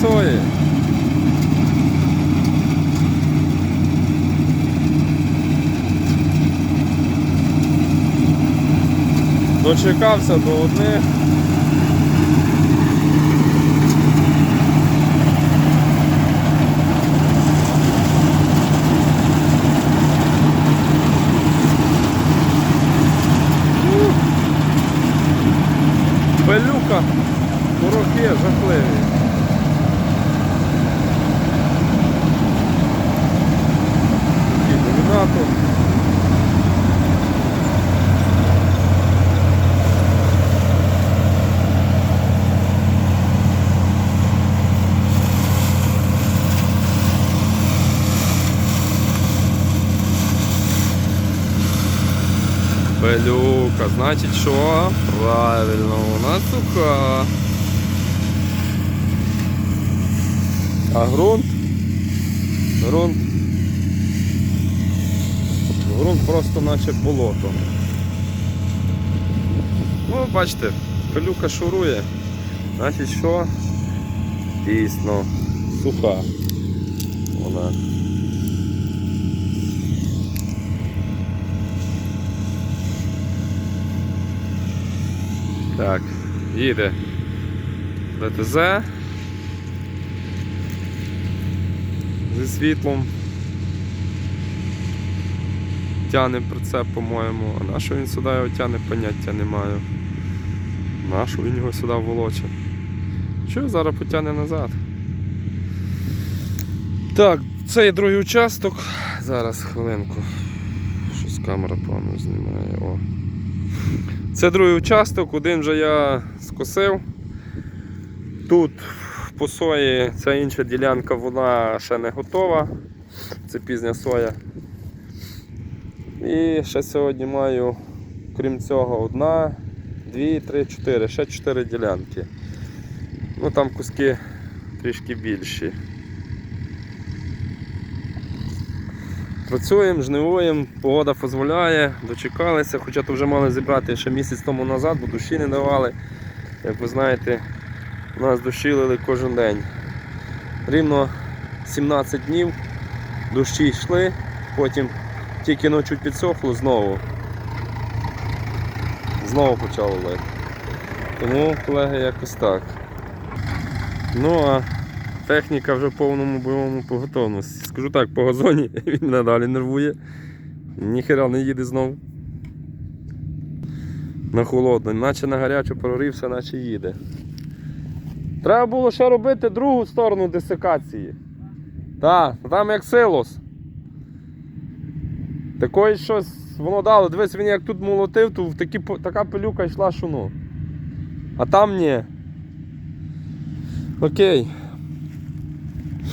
Сої. Дочекався до одних. Пилюка, порохи жахливі. Пилюка, значить що? Правильно, вона суха. А ґрунт? Ґрунт. Ґрунт просто наче болото. Ну, бачите, пилюка шурує. Значить що? Дійсно, суха. Вона. Так, їде ДТЗ зі світлом. Тяне прицеп, по-моєму. А на що він сюди його тяне, поняття не маю. На що він його сюди волоче? Що зараз потягне назад? Так, це є другий участок. Зараз хвилинку. Щось камера погано знімає. О. Це другий участок, один вже я скосив. Тут по сої ця інша ділянка вона ще не готова. Це пізня соя. І ще сьогодні маю, крім цього, одна, дві, три, чотири, ще чотири ділянки. Ну там куски трішки більші. Працюємо, жнивуємо, погода дозволяє, дочекалися, хоча то вже мали зібрати ще місяць тому назад, бо дощі не давали. Як ви знаєте, нас дощі лили кожен день. Рівно 17 днів дощі йшли, потім тільки чуть підсохло знову. Знову почало лити. Тому, колеги, якось так. Ну а Техніка вже в повному бойовому поготовності. Скажу так, по газоні він надалі нервує. Ніхера не їде знову. На холодно, наче на гарячу прорився, наче їде. Треба було ще робити другу сторону десикації. Так, там як силос. Такої щось воно дало. Дивись, він як тут молотив, то такі, така пилюка йшла шуну. А там ні. Окей.